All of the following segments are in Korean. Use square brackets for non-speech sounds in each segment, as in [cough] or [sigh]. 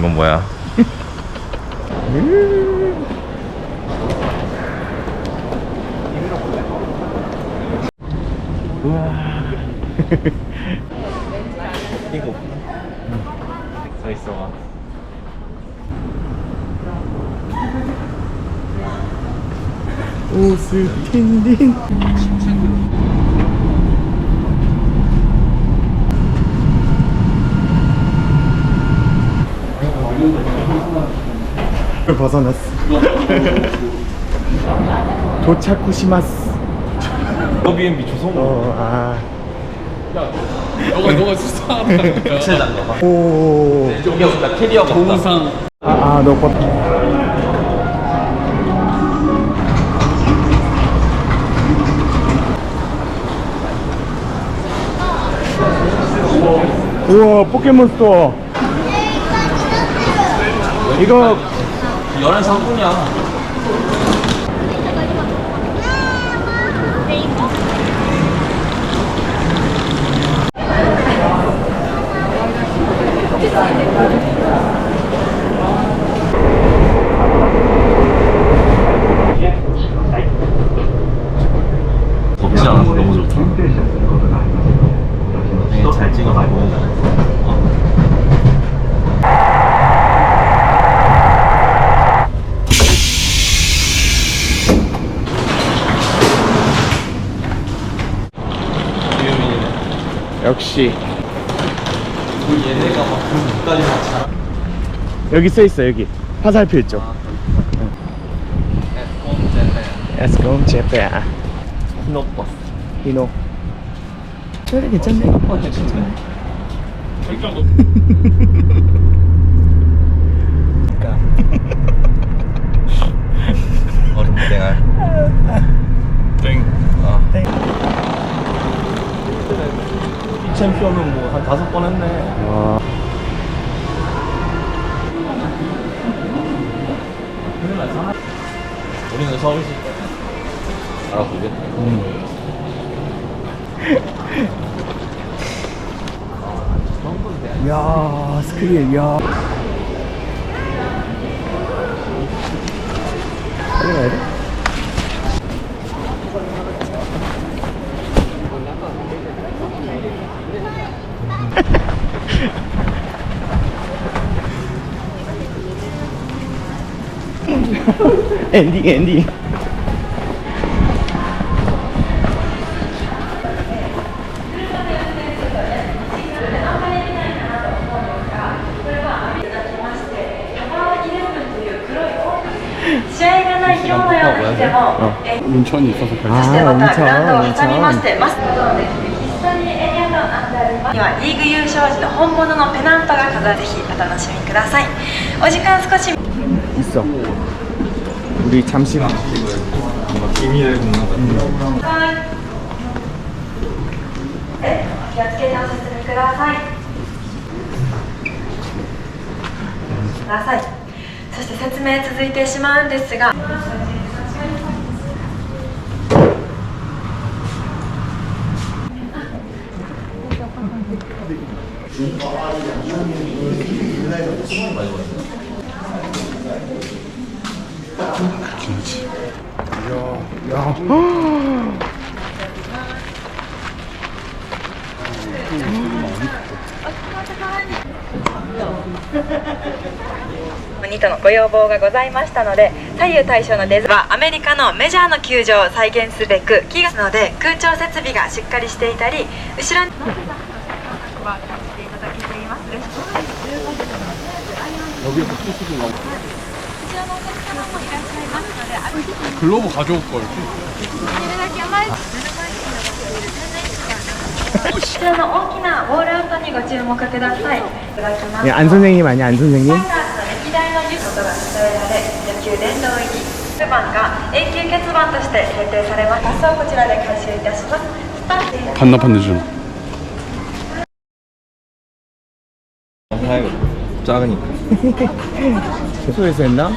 이건 뭐야? 우와. 이거 서 있어 봐. 오스틴딘 벗어났어 [laughs] 도착구시마스 에어비앤비 조성 어, 아. 너가 너가 [laughs] 수상하다. 봐. 오. 이게 없다 캐리어가 없다. 동상 아, 아, 너 거. 우와, 포켓몬 스토어. 이거 연한 상품이야. 덥지 않아서 너무 좋다. 되게 잘 찍어가지고. 역시 얘네가 막막 잘. 여기 써 있어 여기 화살표 있죠. Let's go Japan. 스노버스. 이노. 저래 괜찮네. 어, 진짜. 얼음 땡알. 땡. 아. 이 챔피언은 뭐 한 다섯 번 했네. 와. 우리는 서울시 알아보겠네. 야 스크린 야. 빨리 가야 돼? エンディングエンディング文超にそしてまたグしてますにはリーグ優勝時の本物のペナントが飾るぜひお楽しみくださいお時間少し 우리 잠시はいえお気をつけてお進みくださいくださいそして説明続いてしまうんですが 야ニとのご要望がございましたので左右対称のデザインはアメリカのメジャー。の球場を再現すべく木がので空調設備がしっかりしていたり後ろに그 글로브 가져올 걸. 예, 안 선생님 아니야, 안 선생님? 歴代の術が伝えられ野球殿堂入り9番が永久欠番として決定されます明日はこちらで回収いたしますスタート 반납한대 좀. 작으니까. 숙소에서 했나?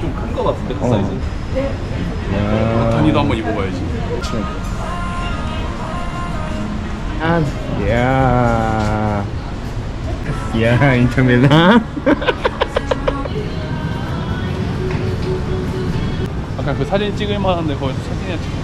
좀큰 거 같은데 그 어. 사이즈. 야. 비키니도 한번 입어봐야지. 아, 야, 야, 인터메다. 아까 그 사진 찍을 만한데 거기서 사진이나 찍어.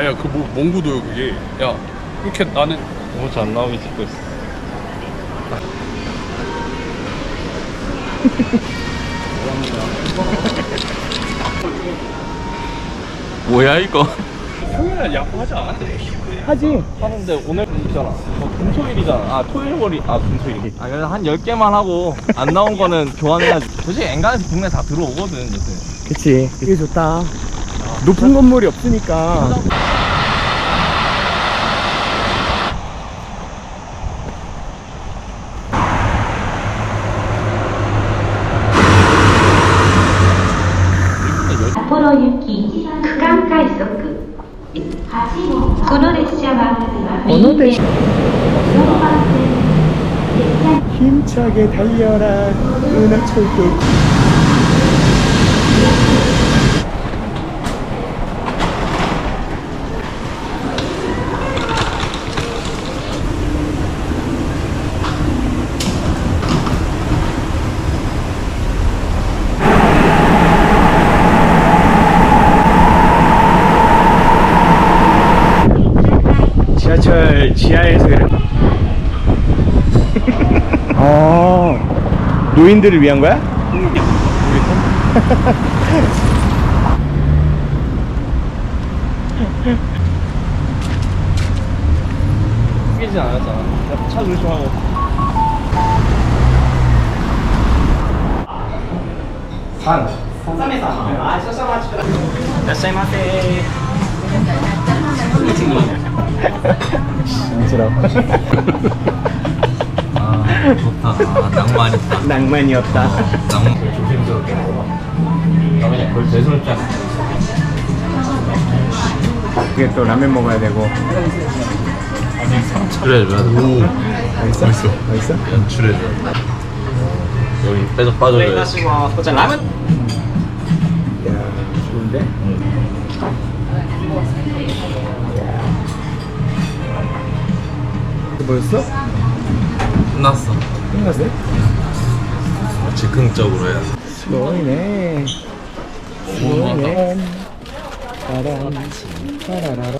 아야 그 뭐, 뭔 구도요 그게? 야 이렇게 나는 너무 잘 나오게 찍고 있어. [laughs] 뭐야 이거? 평일날 야구하지 않았대. 하지. 하는데 오늘 있잖아. 어, 금토일이잖아. 아 토요일이 아 금토일. 아 그래서 한 10개만 하고 안 나온 거는 교환해야지. 솔직히 엔간에서 국내 다 들어오거든 요새. 그치. 되게 좋다. 높은 건물이 없으니까.「 번호 대. 힘차게 달려라 은하철도. 지하철 지하에서 이래. 아, 노인들을 위한 거야? 깨진 않았잖아. 그냥 차 조심하고. 산. 산에서. 아, 쇼샤마치. 이라시마세. 안쓰러워. 아, 좋다. 아, 낭만 있다. 낭만이었다. 낭만. 조심스럽게 먹어봐. 나 그냥 그걸 대수를 짜. 그게 또 라면 먹어야 되고. 그래, 오. 맛있어? 맛있어? 맛있어? 연출해줘. 여기 빼서 빠져줘야지. 자, 라면? 야, 좋은데? 야. 뭐였어? 끝났어. 끝났어요? 즉흥적으로 해야 돼. 보이네. 보이네. 따란, 따라라라.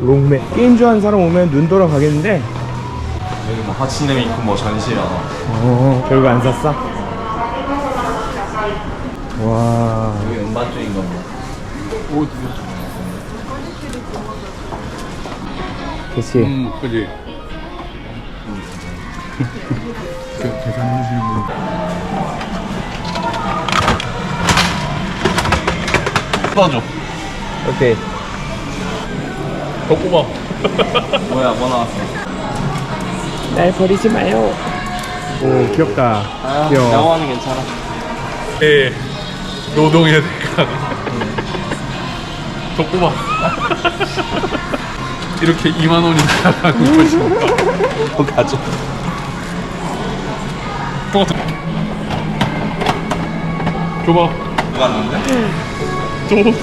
롱맨 게임 좋아하는 사람 오면 눈 돌아가겠는데 여기 뭐 하치넴 있고 뭐 전시야. 어 별거 안 샀어? 와 여기 음반주인 거 뭐. 오 되게 그치 음 그지. [laughs] 그 계산하시는 분. 쏟아줘. 오케이 더 뽑아. [laughs] 뭐야, 뭐 나왔어? 날 버리지 마요 오 귀엽다 귀여워 영화는 괜찮아. 예. 노동의 대가. 더 뽑아. 이렇게 2만 원이 나가는 것인가? 뭐 가져. 똑같아. 줘봐. 맞는데? 줘.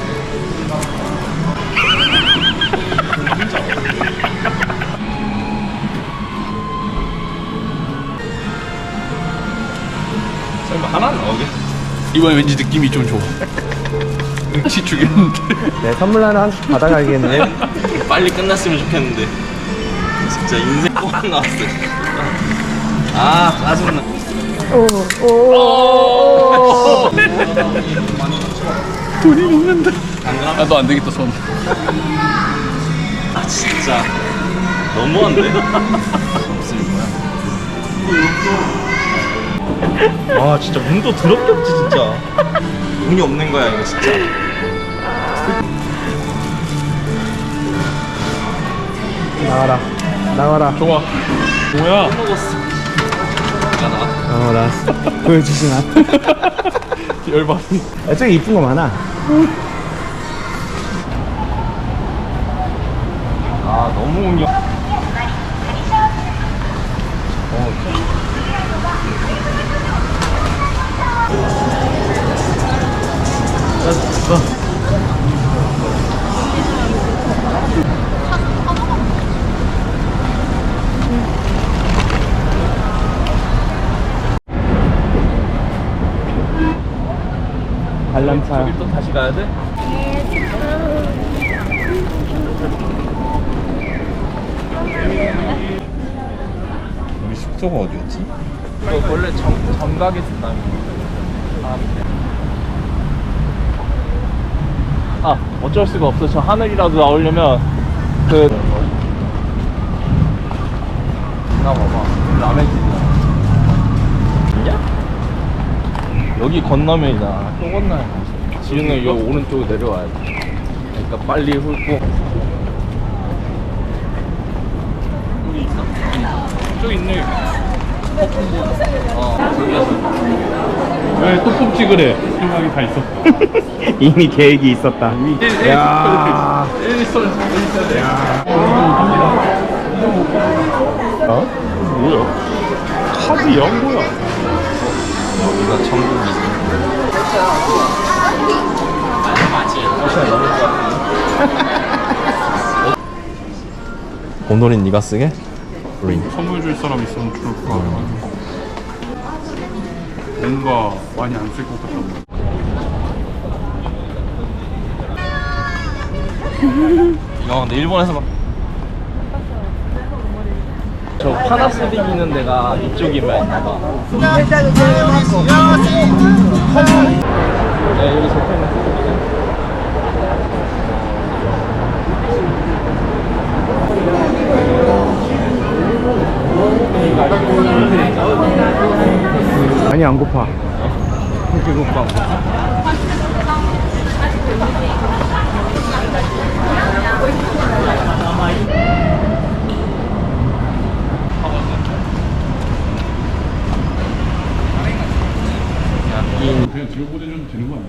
설마 하나 나오겠지? 이번에 왠지 느낌이 좀 좋아. 눈치 주겠는데. 내 선물 하나 하나씩 받아가야겠네 빨리 끝났으면 좋겠는데. 진짜 인생 꼭 나왔어. 아, 짜증나. 돈이 녹는다. 아, 너 안 되겠다, 손. 아, 진짜. 너무한데? 거야. [laughs] 아, 진짜 문도 더럽게 없지, 진짜. 문이 없는 거야, 이거 진짜. 나와라 나와라 좋아. 뭐야? 먹었어. 야, 나. 어 나왔어 보여주지 마 [laughs] 열받. 야, 저기 이쁜 거 많아 아, 너무 운영. 관람차. 저기 또 다시 가야 돼? 우리 숙소가 어디였지? 이거 원래 정, 정각에 쓴다며 아 어쩔 수가 없어 저 하늘이라도 나오려면 그 나 봐봐 라멘 집이야 있냐? 여기 건너면이다 또 건너야 돼 지우는 여기 오른쪽으로 내려와야 돼 그러니까 빨리 훑고 여기 있어? 저기 있네. 어 저기였어 왜또 뽑지 그래? 생각이 다 있어. [laughs] 이미 계획이 있었다. 야. 어? 뭐야? 카드야 뭐야? 여기가 천국이지 곰돌이 네가 쓰게? 링 선물 줄 사람 있으면 좋을 것 같아. 뭔가 많이 안 쓸것 말이야. [laughs] 야 근데 일본에서 막 저 파나스틱 있는 데가 이쪽이면 있나봐 네 여기 적혀있는 많이 안 고파. 불국방 그냥 뒤로 보내줘도 되는 거 아니야?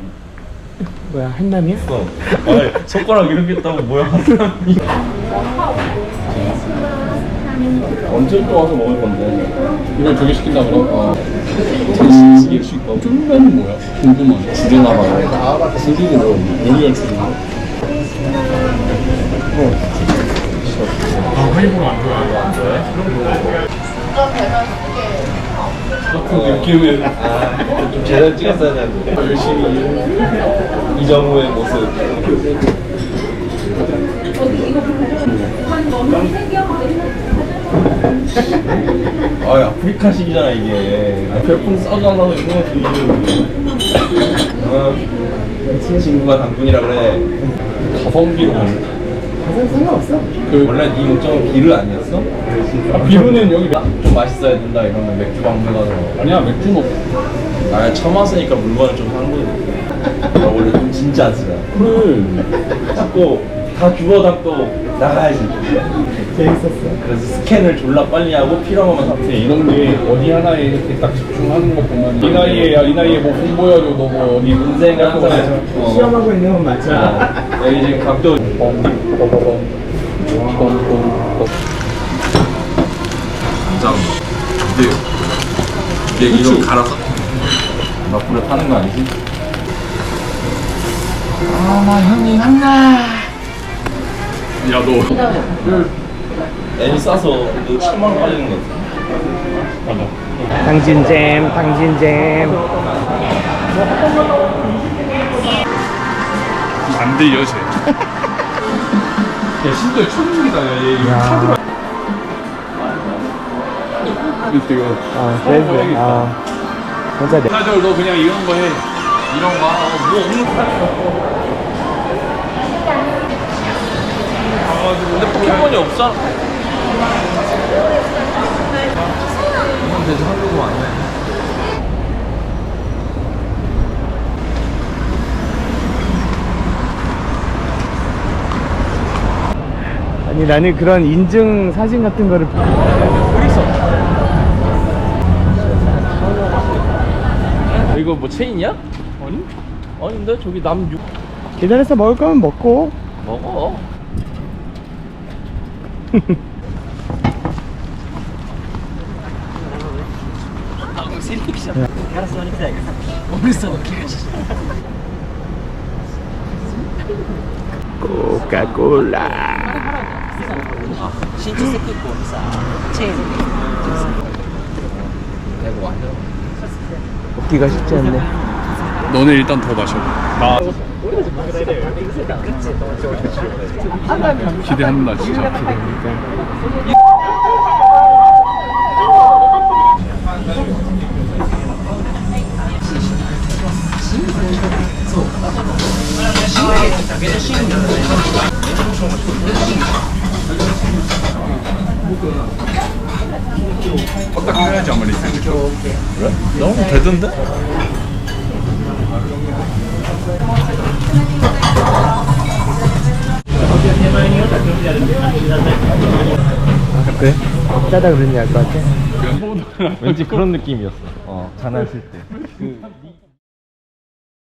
뭐야 한남이야? 아니 손가락 이렇게 했다고 뭐야 언제 또 와서 먹을 건데? 이걸 두 개 시킨다 그래? 어. 대시찌개 시켜. 쫄면은 뭐야? 궁금하네. 줄이나 봐요. 줄이는 뭐? 요리할 줄이나? 아, 하이볼 안 좋아해? 같은 느낌의 좀 제대로 찍었어야 되는데 열심히 이정우의 모습 아 아프리카식이잖아 이게. 별풍 써줘서 이런 거 드리는 어, 친구가 당분이라 그래. 가성비로 먹는 가장 상관없어. 그 원래 네 목적은 비르 아니었어? 아, 비루는 여기 좀 맛있어야 된다 이러면 맥주 방문 가서. 아니야 맥주 먹 아 처음 왔으니까 물건을 좀 사는 거지. 나 원래 돈 진짜 안 쓰잖아. 그래. 자꾸 다 주워 담고 나가야지 재밌었어. 그래서 스캔을 졸라 빨리 하고 필요한 것만 삽니다 이런 게 어디 하나에 이렇게 딱 집중하는 거 보면 이 나이에 야, 이 나이에 뭐 공부해야죠 너뭐 어디 인생 같은 거 어. 시험하고 있는 건 맞아. 아, 여기 지금 각도. 진짜 근데 이게 이거 갈아서 나 불에 타는 거 아니지? 야너 애니 싸서 너 7만 원 빠지는 거 같아 맞아 당진잼, 당진잼. 안 들려 쟤. 야 심지어 천국이다 야, 얘 이거 야. 카드가 이거 이거 아, 그래도 아, 진짜 내. 사절 너 그냥 이런 거 해. 이런 거 하나 뭐 없는 근데 포켓몬이 없잖아 이건 왔네 아니 나는 그런 인증 사진 같은 거를 이거 뭐 체인이야? 아니? 아닌데 저기 남 6... 계단에서 먹을 거면 먹고 먹어 [laughs] Panasonic flag. Only Sony. Coca-Cola. 신지 새끼 꼼사. 체인. 내가 완전. 먹기가 쉽지 너네 일단 더 마셔. 나 기대한다 진짜. 그러니까. 딱 해야지 아무리. 그래? 너무 되던데? 그래? 짜다 그랬니 알것 같아? 왠지 그런 느낌이었어. 어, 쓸 때. 그,